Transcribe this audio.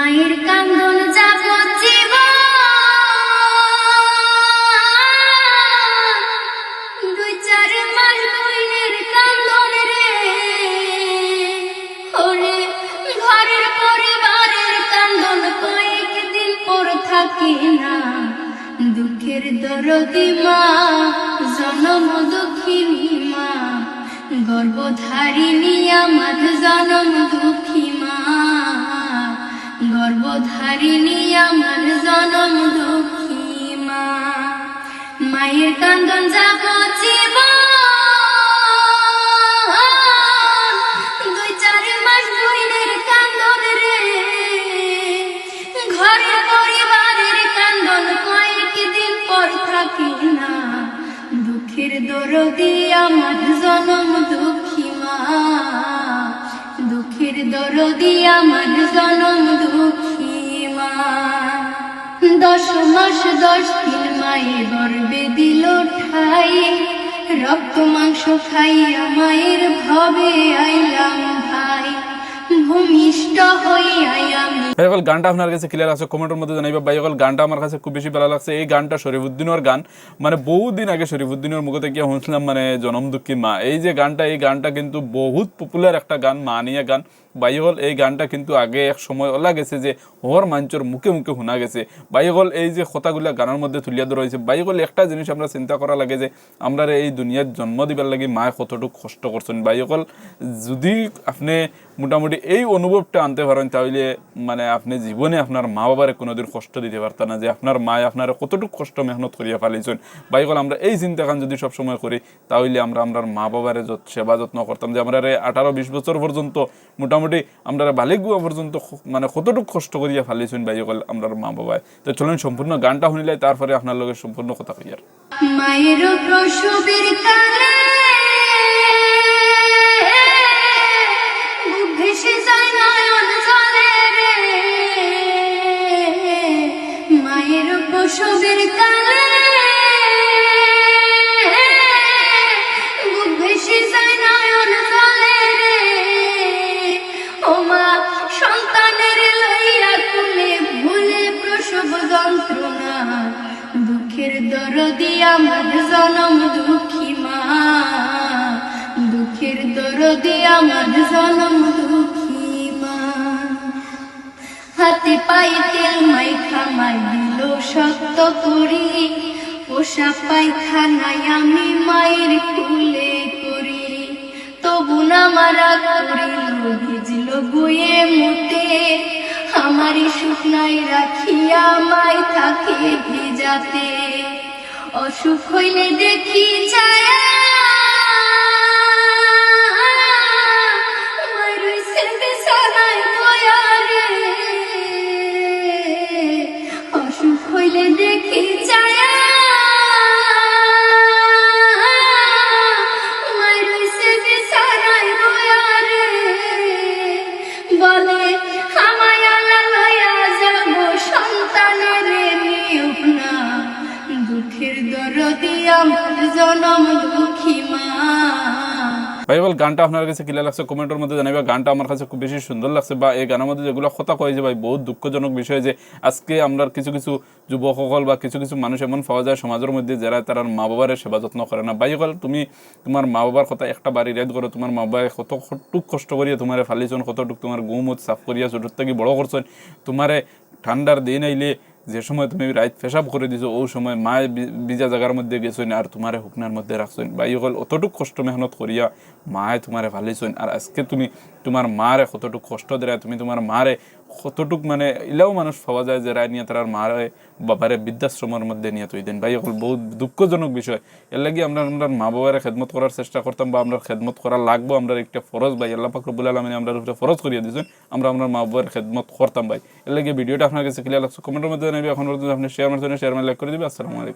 মায়ের কান্দন যাব দুই চার মাস বইনের কান্দন রে। ঘরের পরিবারের কান্দন কয়েকদিন পর থাকে না। দুঃখের দরদি মা, জনম দুঃখিনী মা। গর্ভধারিণী আমার জনম দুঃখী মা গর্ভধারিণী আমার জনম দুঃখী মা মায়ের কান্দন যাব দুই চার মাস বইনের কান্দন রে। ঘরের পরিবারের কান্দন কয়েকদিন পর থাকে না। দুঃখের দরদি আমার জনম দুঃখী মা দুঃখের আমার জনম দুঃখী দশ মাস, দশ দিন মায়ে গর্বে দিল ঠাই। রক্ত, মাংস খাইয়া মায়ের ভবে আইলাম ভাই। গানটা আপনার কাছে ক্লিয়ার আছে কমেন্টের মধ্যে জানাইবা। ভাই, অকল গানটা আমার কাছে খুব বেশি ভালো লাগছে। এই গানটা শরীফুদ্দিনের গান। মানে বহুদিন আগে শরীফুদ্দিনের মুখে থেকে শুনছিলাম মানে জনম দুঃখী মা। এই যে গানটা, এই গানটা কিন্তু বহুত পপুলার একটা গান মা নিয়ে গান। বাইহল এই গানটা কিন্তু আগে এক সময় ওলা গেছে যে হর মঞ্চর মুখে মুখে শোনা গেছে। বাইহল এই যে কথাগুলা গানের মধ্যে তুলিয়া ধরা হয়েছে বাইহল একটা জিনিস আমরা চিন্তা করা লাগে যে আমরা এই দুনিয়ার জন্ম দিবার লাগে মায় কতটুকু কষ্ট করছেন। বাইহল যদি আপনি মোটামুটি এই অনুভবটা আনতে পারেন, তাহলে মানে আপনি জীবনে আপনার মা বাবারে কোনোদিন কষ্ট দিতে পারতেন না যে আপনার মায় আপনার কতটুকু কষ্ট মেহনত করিয়া ফেলেছেন বাইকল আমরা এই চিন্তাখান যদি সবসময় করি, তাহলে আমরা আমরা মা বাবারে সেবা যত্ন করতাম যে আমরা আঠারো, বিশ বছর পর্যন্ত মোটামুটি আমরা বালিক গুয়া পর্যন্ত মানে কতটুকু কষ্ট করিয়া ফেলেছেন বাইকল আমরা মা বাবায় তো চলুন সম্পূর্ণ গানটা শুনিলে তারপরে আপনার লগে সম্পূর্ণ কথা কইয়ার মায়ের প্রসবের কালে মায়ের প্রসবের কালে দরদি আমার জনম দুঃখী মা। দুঃখের দরদি আমার জনম দুঃখী মা। হাতে পায়ে তেল মাই খামাই দিল শক্ত করি। পোষা পায়খানায় আমি মায়ের কুলে করি তবু না মারা করিল ভিজল গুয়ে মুতে। আমারই শুকনাই রাখিয়া মাই থাকে ভিজাতে। অসুখ হইলে দেখি ছায়া। অসুখ হইলে দেখি ভাই বল গানটা আপনার কাছে ক্লিয়ার লাগছে? কমেন্টের মধ্যে জানাইবা, গানটা আমার কাছে খুব বেশি সুন্দর লাগছে। বা এই গানের মধ্যে যেগুলো কথা কয় যে, ভাই, বহুত দুঃখজনক বিষয় যে, আজকে আমরা কিছু কিছু যুবকসকল বা কিছু কিছু মানুষ এমন পাওয়া যায় সমাজের মধ্যে যারা তার মা বাবার সেবা যত্ন করে না। ভাই তুমি তোমার মা বাবার কথা একটা বাড়ি রেড করো তোমার মা বাবায় কত কতটুক কষ্ট করিয়া তোমার ফালিছন কতটুক তোমার গুমত সাফ করিয়া ছোটোর থেকে বড় করছেন তোমারে ঠান্ডার দিন আইলে যে সময় তুমি রাইত পেশাব করে দিছো, ও সময় মায়ে বিজা জায়গার মধ্যে গেছেন আর তোমারে হুকনার মধ্যে রাখছো বা ইগল অতটুক কষ্ট মেহনত করিয়া মায়ে তোমারে ভালিছেন আর আজকে তুমি তোমার মারে কতটুক কষ্ট দেয় তুমি তোমার মারে কতটুক মানে এলাও মানুষ পাওয়া যায় যে রায় নিয়ে তার মারে বাবারে বৃদ্ধাশ্রমের মধ্যে নিয়ে তুই দেন। ভাই এখন বহুত দুঃখজনক বিষয়। এর লাগি আমরা আমরা মা বাবার খেদমত করার চেষ্টা করতাম বা আমরা খেদমত করা লাগবো, আমরা একটা ফরজ ভাই, আল্লাহ পাক রব্বুল আলমিন আমরা উপরে ফরজ করিয়ে দিয়েছেন আমরা আমরা মা বাবার খেদমত করতাম ভাই। এর লাগে ভিডিওটা আপনার কাছে ক্লিয়ার লাগছে কমেন্টের মধ্যে জানাবি, এখন পর্যন্ত আপনি শেয়ার মারছেন শেয়ার মার লাইক করে দিবে, আসসালামু আলাইকুম।